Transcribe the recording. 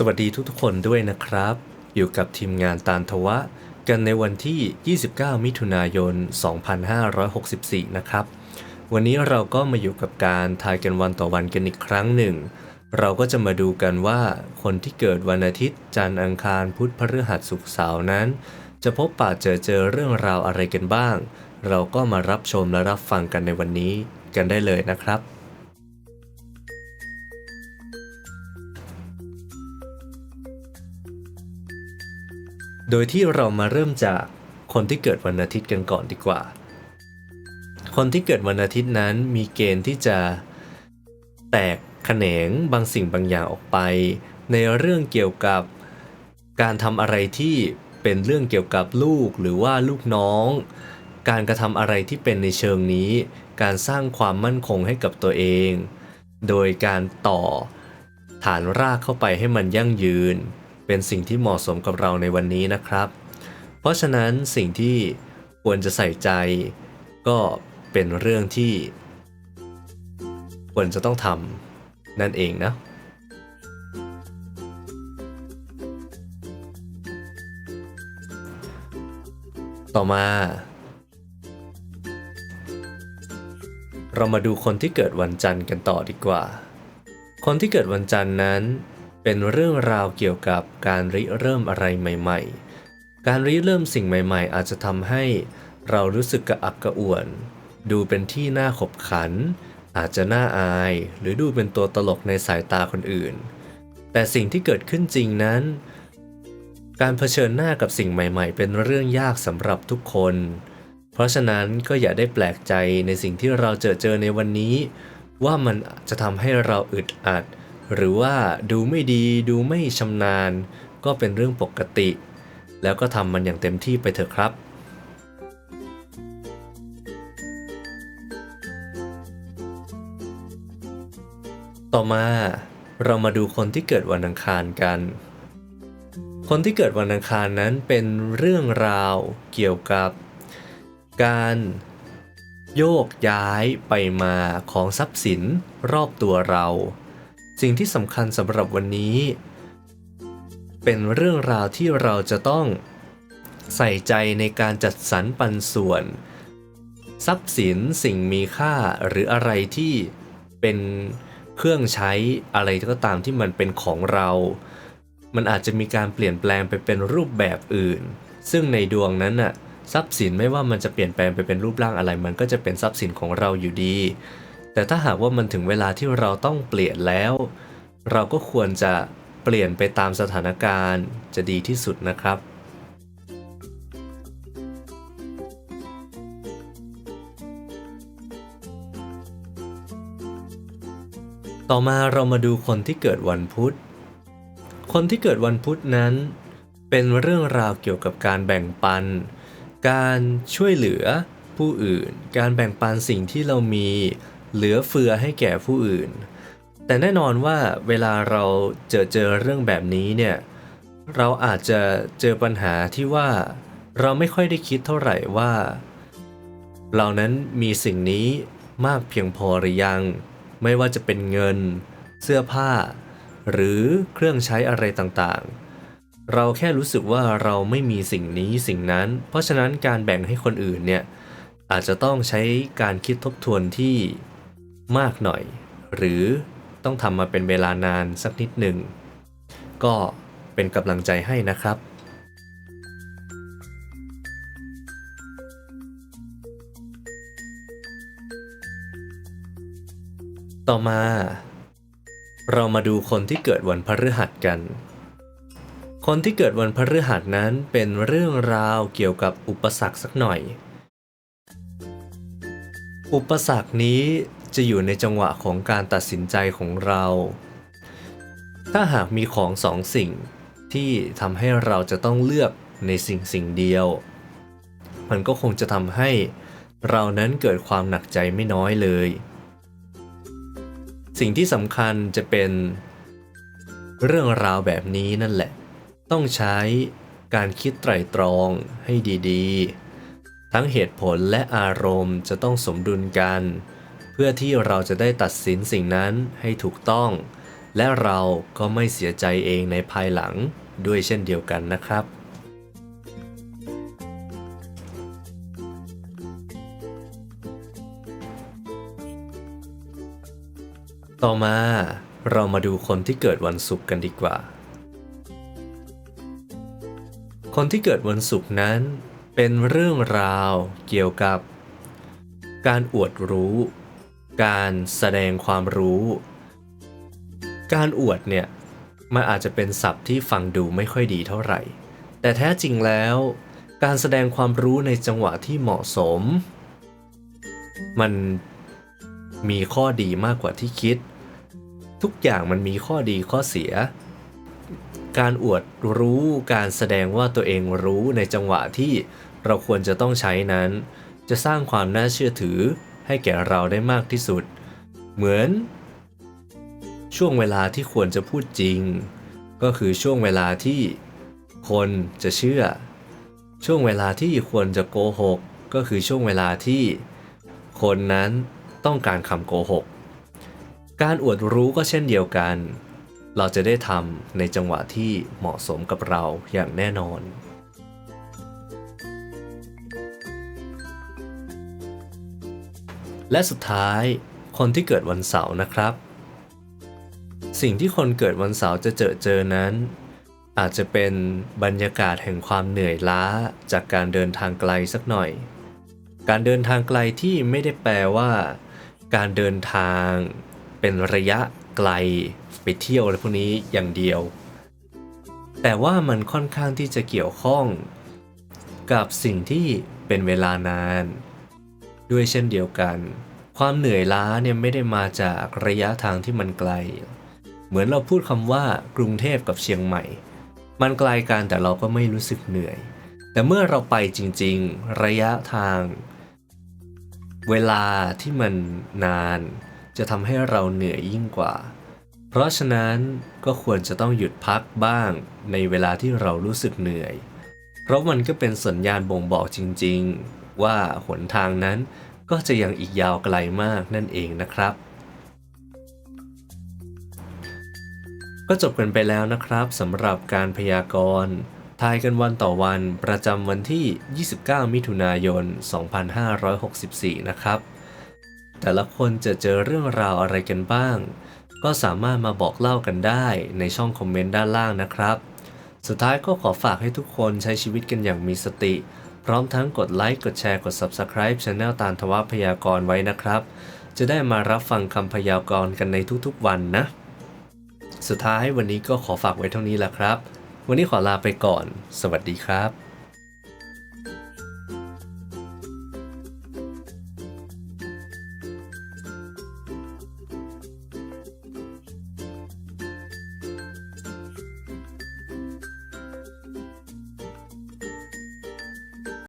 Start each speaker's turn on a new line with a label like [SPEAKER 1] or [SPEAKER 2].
[SPEAKER 1] สวัสดีทุกๆคนด้วยนะครับ อยู่กับทีมงานตาลทวะ กันในวันที่ 29 มิถุนายน 2564 นะครับ วันนี้เราก็มาอยู่กับการทายกันวันต่อวันกันอีกครั้งหนึ่ง เราก็จะมาดูกันว่าคนที่เกิดวันอาทิตย์ จันทร์อังคารพุธพฤหัสศุกร์เสาร์นั้น จะพบปะเจอเจอเรื่องราวอะไรกันบ้าง เราก็มารับชมและรับฟังกันในวันนี้กันได้เลยนะครับ โดยที่เรามาเริ่มจากคนที่เกิดวันอาทิตย์กันก่อนดีกว่า คนที่เกิดวันอาทิตย์นั้นมีเกณฑ์ที่จะแตกแขนงบางสิ่งบางอย่างออกไป ในเรื่องเกี่ยวกับการทำอะไรที่เป็นเรื่องเกี่ยวกับลูกหรือว่าลูกน้อง การกระทำอะไรที่เป็นในเชิงนี้ การสร้างความมั่นคงให้กับตัวเอง โดยการต่อฐานรากเข้าไปให้มันยั่งยืน เป็นสิ่งที่เหมาะสมกับเราในวันนี้นะครับ เพราะฉะนั้นสิ่งที่ควรจะใส่ใจ ก็เป็นเรื่องที่ ควรจะต้องทำนั่นเองนะต่อมา เรามาดูคนที่เกิดวันจันทร์กันต่อดีกว่า คนที่เกิดวันจันทร์นั้น เป็นเรื่องราวเกี่ยวกับการริเริ่มอะไรใหม่ ๆ การริเริ่มสิ่งใหม่ ๆ อาจจะทำให้เรารู้สึกกระอักกระอ่วน ดูเป็นที่น่าขบขัน อาจจะน่าอาย หรือดูเป็นตัวตลกในสายตาคนอื่น แต่สิ่งที่เกิดขึ้นจริงนั้น การเผชิญหน้ากับสิ่งใหม่ ๆ เป็นเรื่องยากสำหรับทุกคน เพราะฉะนั้นก็อย่าได้แปลกใจในสิ่งที่เราเจอเจอในวันนี้ ว่ามันจะทำให้เราอึดอัด หรือว่าดูไม่ดีดูไม่ชำนาญ ก็เป็นเรื่องปกติ แล้วก็ทำมันอย่างเต็มที่ไปเถอะครับต่อมาเรามาดูคนที่เกิดวันอังคารกัน คนที่เกิดวันอังคารนั้นเป็นเรื่องราวเกี่ยวกับการโยกย้ายไปมาของทรัพย์สินรอบตัวเรา สิ่งที่สำคัญสำหรับวันนี้ เป็นเรื่องราวที่เราจะต้องใส่ใจในการจัดสรรปันส่วน ทรัพย์สินสิ่งมีค่าหรืออะไรที่เป็นเครื่องใช้อะไรก็ตามที่มันเป็นของเรา มันอาจจะมีการเปลี่ยนแปลงไปเป็นรูปแบบอื่น ซึ่งในดวงนั้นน่ะทรัพย์สินไม่ว่ามันจะเปลี่ยนแปลงไปเป็นรูปร่างอะไร มันก็จะเป็นทรัพย์สินของเราอยู่ดี แต่ถ้าหากว่ามันถึงเวลาที่เราต้องเปลี่ยนแล้ว เราก็ควรจะเปลี่ยนไปตามสถานการณ์จะดีที่สุดนะครับ ต่อมาเรามาดูคนที่เกิดวันพุธ คนที่เกิดวันพุธนั้น เป็นเรื่องราวเกี่ยวกับการแบ่งปัน การช่วยเหลือผู้อื่น การแบ่งปันสิ่งที่เรามี เหลือเฟือให้แก่ผู้อื่น แต่แน่นอนว่าเวลาเราเจอเจอเรื่องแบบนี้เนี่ยเราอาจจะเจอปัญหาที่ว่าเราไม่ค่อยได้คิดเท่าไหร่ว่า เรานั้นมีสิ่งนี้มากเพียงพอหรือยัง ไม่ว่าจะเป็นเงิน เสื้อผ้า หรือเครื่องใช้อะไรต่างๆ เราแค่รู้สึกว่าเราไม่มีสิ่งนี้สิ่งนั้น เพราะฉะนั้นการแบ่งให้คนอื่นเนี่ยอาจจะต้องใช้การคิดทบทวนที่ มากหน่อย หรือต้องทำมาเป็นเวลานานสักนิดหนึ่ง ก็เป็นกำลังใจให้นะครับ ต่อมา เรามาดูคนที่เกิดวันพฤหัสกัน คนที่เกิดวันพฤหัสนั้นเป็นเรื่องราวเกี่ยวกับอุปสรรคสักหน่อยอุปสรรคนี้ จะอยู่ในจังหวะของการตัดสินใจของเรา ถ้าหากมีของสองสิ่งที่ทำให้เราจะต้องเลือกในสิ่งสิ่งเดียว มันก็คงจะทำให้เรานั้นเกิดความหนักใจไม่น้อยเลย สิ่งที่สำคัญจะเป็นเรื่องราวแบบนี้นั่นแหละ ต้องใช้การคิดไตร่ตรองให้ดีๆ ทั้งเหตุผลและอารมณ์จะต้องสมดุลกัน เพื่อที่เราจะได้ตัดสินสิ่งนั้นให้ถูกต้อง และเราก็ไม่เสียใจเองในภายหลังด้วยเช่นเดียวกันนะครับ ต่อมาเรามาดูคนที่เกิดวันศุกร์กันดีกว่า คนที่เกิดวันศุกร์นั้น เป็นเรื่องราวเกี่ยวกับ การอวดรู้ การแสดงความรู้ การอวดเนี่ยมันอาจจะเป็นศัพท์ที่ฟังดูไม่ค่อยดีเท่าไหร่ แต่แท้จริงแล้ว การแสดงความรู้ในจังหวะที่เหมาะสม มันมีข้อดีมากกว่าที่คิด ทุกอย่างมันมีข้อดีข้อเสีย การอวดรู้การแสดงว่าตัวเองรู้ในจังหวะที่เราควรจะต้องใช้นั้น จะสร้างความน่าเชื่อถือ ให้แก่เราได้มากที่สุด เหมือน ช่วงเวลาที่ควรจะพูดจริง ก็คือช่วงเวลาที่คนจะเชื่อ ช่วงเวลาที่ควรจะโกหก ก็คือช่วงเวลาที่คนนั้นต้องการคำโกหก การอวดรู้ก็เช่นเดียวกัน เราจะได้ทำในจังหวะที่เหมาะสมกับเราอย่างแน่นอน และสุดท้ายคนที่เกิดวันเสาร์นะครับ สิ่งที่คนเกิดวันเสาร์จะเจอเจอนั้น อาจจะเป็นบรรยากาศแห่งความเหนื่อยล้าจากการเดินทางไกลสักหน่อย การเดินทางไกลที่ไม่ได้แปลว่า การเดินทางเป็นระยะไกลไปเที่ยวอะไรพวกนี้อย่างเดียว แต่ว่ามันค่อนข้างที่จะเกี่ยวข้องกับสิ่งที่เป็นเวลานาน ด้วยเช่นเดียวกัน ความเหนื่อยล้าเนี่ยไม่ได้มาจากระยะทางที่มันไกล เหมือนเราพูดคำว่ากรุงเทพกับเชียงใหม่ มันไกลกันแต่เราก็ไม่รู้สึกเหนื่อย แต่เมื่อเราไปจริง ๆ ระยะทาง เวลาที่มันนาน จะทำให้เราเหนื่อยยิ่งกว่า เพราะฉะนั้นก็ควรจะต้องหยุดพักบ้างในเวลาที่เรารู้สึกเหนื่อย เพราะมันก็เป็นสัญญาณบ่งบอกจริง ๆ ว่าหนทางนั้นก็จะยังอีกยาวไกลมากนั่นเองนะครับ ก็จบกันไปแล้วนะครับสำหรับการพยากรณ์ทายกันวันต่อวันประจำวันที่ 29 มิถุนายน 2564 นะครับ แต่ละคนจะเจอเรื่องราวอะไรกันบ้าง ก็สามารถมาบอกเล่ากันได้ในช่องคอมเมนต์ด้านล่างนะครับ สุดท้ายก็ขอฝากให้ทุกคนใช้ชีวิตกันอย่างมีสติ พร้อมทั้งกดไลค์กดแชร์กด Subscribe Channel ตานทวพยากรไว้นะครับ จะได้มารับฟังคำพยากรณ์กันในทุกๆวันนะ สุดท้ายวันนี้ก็ขอฝากไว้เท่านี้แหละครับ วันนี้ขอลาไปก่อน สวัสดีครับ